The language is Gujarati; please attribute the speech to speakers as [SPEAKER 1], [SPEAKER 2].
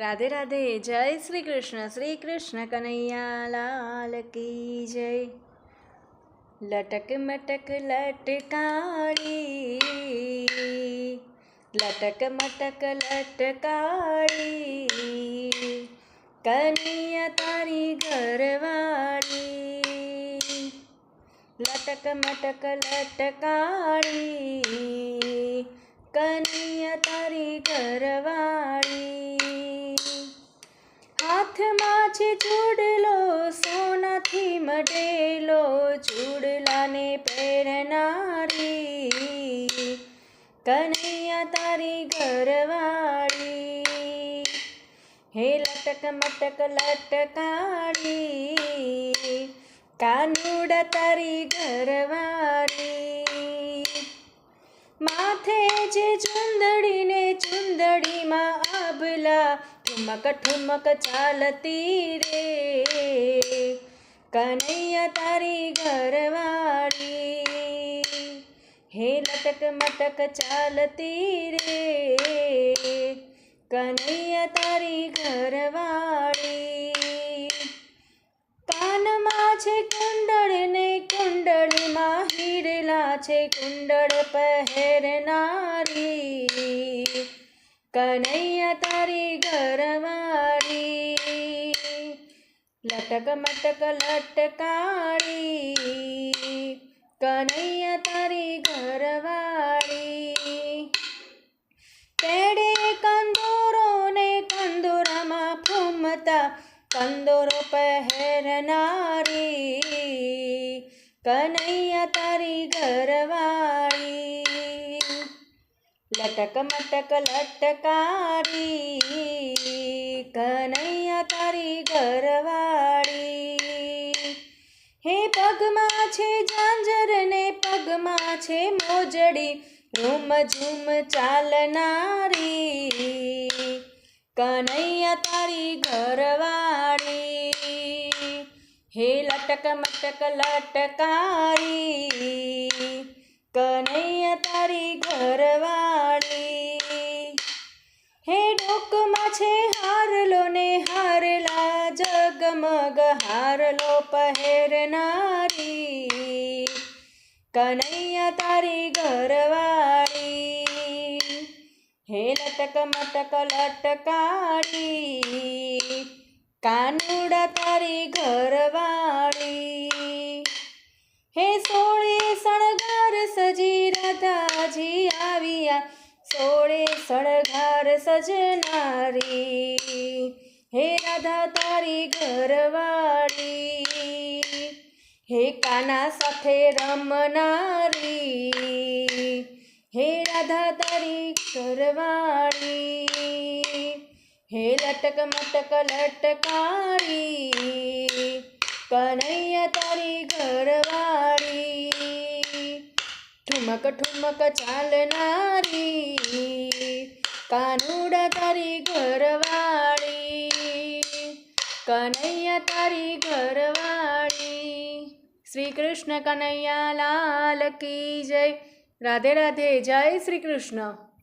[SPEAKER 1] રાધે રાધે, જય શ્રી કૃષ્ણ શ્રી કૃષ્ણ કનૈયા લાલ કી જય. લટક મટક લટકારી, લટક મટક લટકારી, કનૈયા તારી ઘરવાળી. લટક મટક લટકારી, કનૈયા તારી ઘરવાળી. છે જુડલો સોનાથી મઢેલો જુડલાને પહેરનારી. કનૈયા તારી ઘરવાળી, હે લટક મટક લટકાળી કાનુડા તારી ઘરવાળી. માથે જે ચુંદડીને ચુંદડીમાં આભલા ઠુમક ઠુમક ચાલતી રે. કનૈયા તારી ઘરવાળી. હે લટક મટક ચાલતી રે. કનૈયા તારી ઘરવાળી. કાનમાં છે કુંડળ ને કુંડળમાં હીરલા છે કુંડળ પહેરનારી. કનૈયા તારી ઘરવાળી, લટક મટક લટકાળી કનૈયા તારી ઘરવાળી તેડે કંદોરો ને કંદોરામાં ફૂમતા, કંદોરો પહેરનારી કનૈયા તારી ઘરવાળી લટક મટક લટકારી કનૈયા તારી ઘરવાળી હે પગમાં છે ઝાંઝર ને પગમાં છે મોજડી રૂમ ઝૂમ ચાલનારી કનૈયા તારી ઘરવાળી હે લટક મટક લટકારી કનૈયા તારી ઘરવાળી હે ડોકમાં છે હારલો ને હારલા જગમગ હારલો પહેરનારી કનૈયા તારી ઘરવાળી હે લટક મટક લટકાળી કાનુડા તારી ઘરવાળી હે સોળે શણગાર રાધા તારી ઘરવાળી. હે કાના સાથે રમનારી. હે રાધા તારી ઘરવાળી. હે લટક મટક લટકારી. કનૈયા તારી ઘરવાળી. ઠુમક ઠુમક ચાલનારી. કાનુડા તારી ઘરવાળી. કનૈયા તારી ઘરવાળી. શ્રી કૃષ્ણ કનૈયા લાલ કી જય. રાધે રાધે જય શ્રી કૃષ્ણ